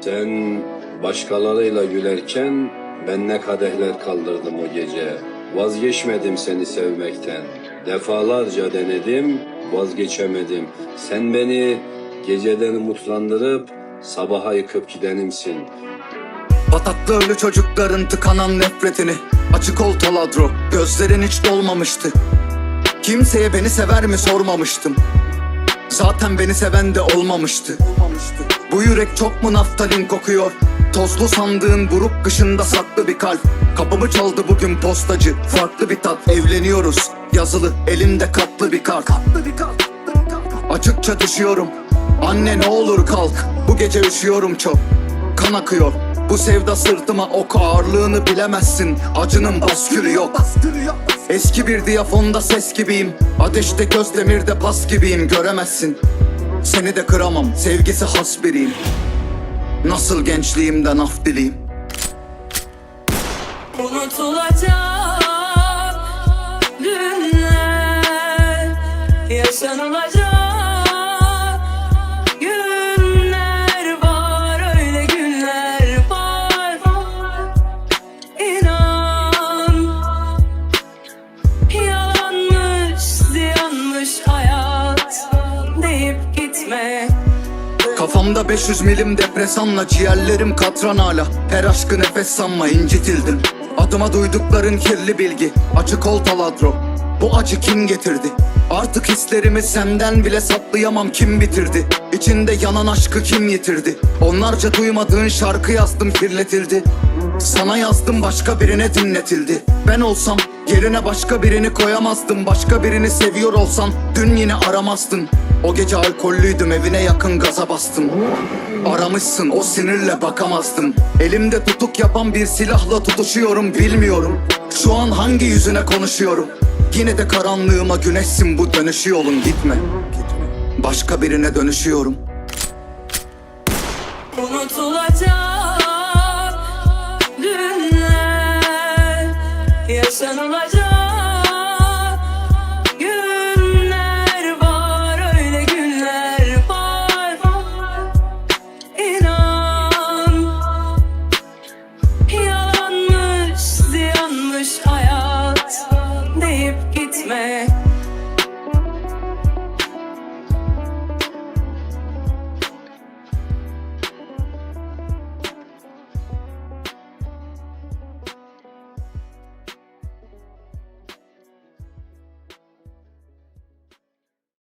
Sen başkalarıyla gülerken ben ne kadehler kaldırdım o gece. Vazgeçmedim seni sevmekten. Defalarca denedim, vazgeçemedim. Sen beni geceden umutlandırıp sabaha yıkıp gidenimsin. Pataklı ölü çocukların tıkanan nefretini Açık ol taladro gözlerin hiç dolmamıştı Kimseye beni sever mi sormamıştım Zaten beni seven de olmamıştı Bu yürek çok mu naftalin kokuyor? Tozlu sandığın buruk kışında saklı bir kalp. Kapımı çaldı bugün postacı Farklı bir tat. Evleniyoruz Yazılı elimde katlı bir kart Açıkça düşüyorum Anne ne olur kalk. Bu gece üşüyorum çok Kan akıyor. Bu sevda sırtıma ok ağırlığını bilemezsin. Acının baskülü yok. Eski bir diyafonda ses gibiyim. Ateşte göz demirde pas gibiyim Göremezsin Seni de kıramam Sevgisi has biriyim. Nasıl gençliğimden af dileyim? Unutulacak günler Yaşanılacak gitme Kafamda 500 milim depresanla Ciğerlerim katran hala. Her aşkı nefes sanma incitildim. Adıma duydukların kirli bilgi Açık ol taladro. Bu acı kim getirdi? Artık hislerimi senden bile saklayamam kim bitirdi? İçinde yanan aşkı kim yitirdi? Onlarca duymadığın şarkı yazdım kirletildi Sana yazdım başka birine dinletildi. Ben olsam yerine başka birini koyamazdım. Başka birini seviyor olsan dün yine aramazdın O gece alkollüydüm evine yakın gaza bastım. Aramışsın o sinirle bakamazdım. Elimde tutuk yapan bir silahla tutuşuyorum bilmiyorum. Şu an hangi yüzüne konuşuyorum? Yine de karanlığıma güneşsin bu dönüşü yolun gitme. Başka birine dönüşüyorum. Unutulacak günler Yaşanılacak